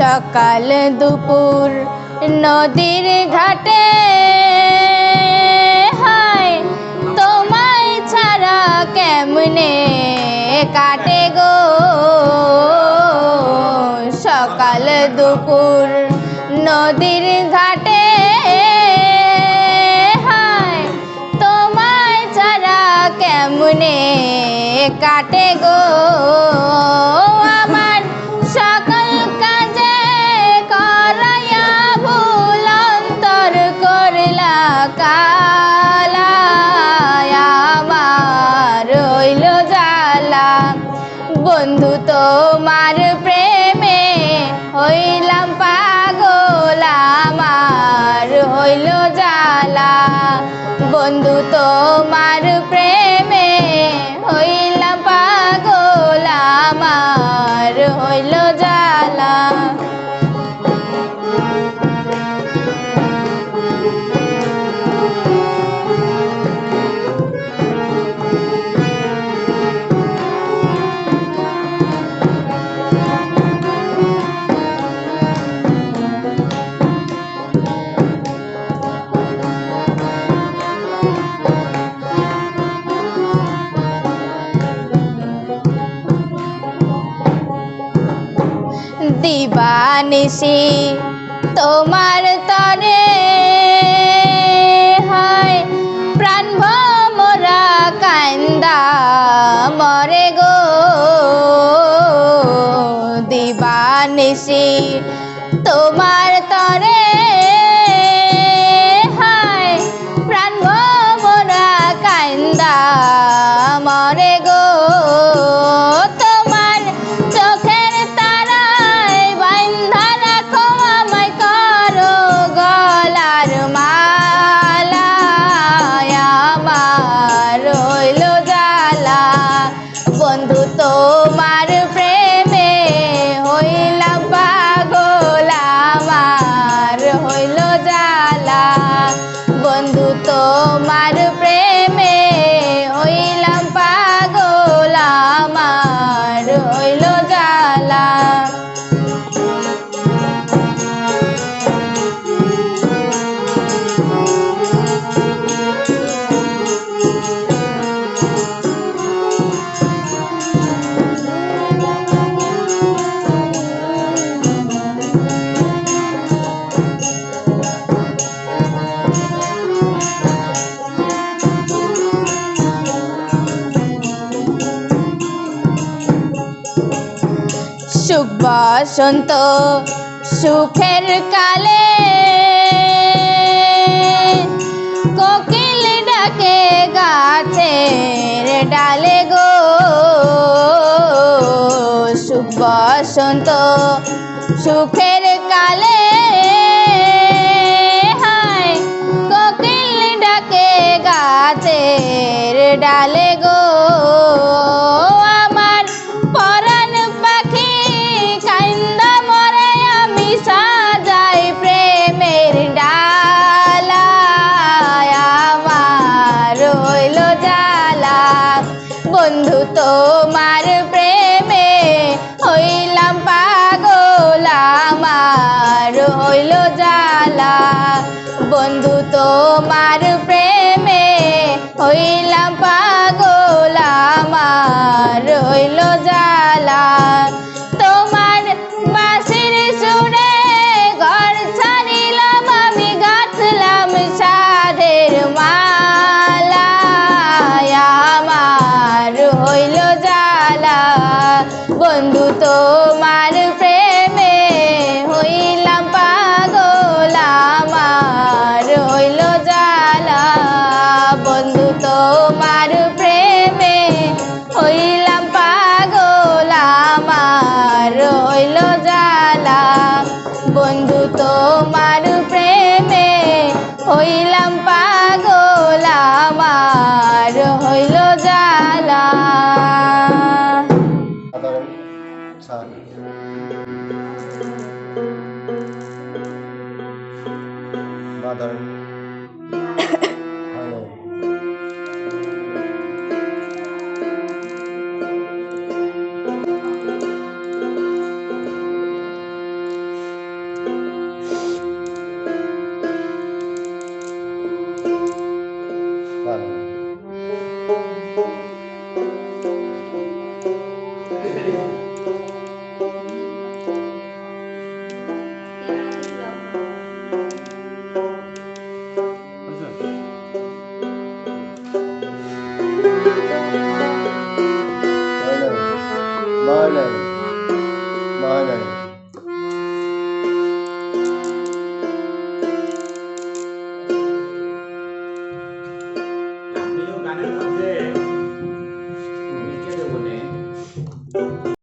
সকাল দুপুর নদীর ঘাটে। তোমায় ছাড়া কেমনে কাটে গো? সকাল দুপুর নদীর ঘাটে। তোমায় ছাড়া কেমনে কাটে গো? তোমার প্রেমে হইলাম পাগল আমার হইল জ্বালা। বন্ধু তোমার প্রেমে দিবানিসি তোমার তরে বসন্ত সুখের কালে কোকিল ডাকে গাছের ডালে গো। সুখ বসন্ত সুখের কালে হায়, কোকিল ডাকে গাছের ডালে গো। হইল জালা বন্ধু তোমার প্রেমে হইলাম পাগলা আমার। হইল জ্বালা। হইল জালা বা ধরেন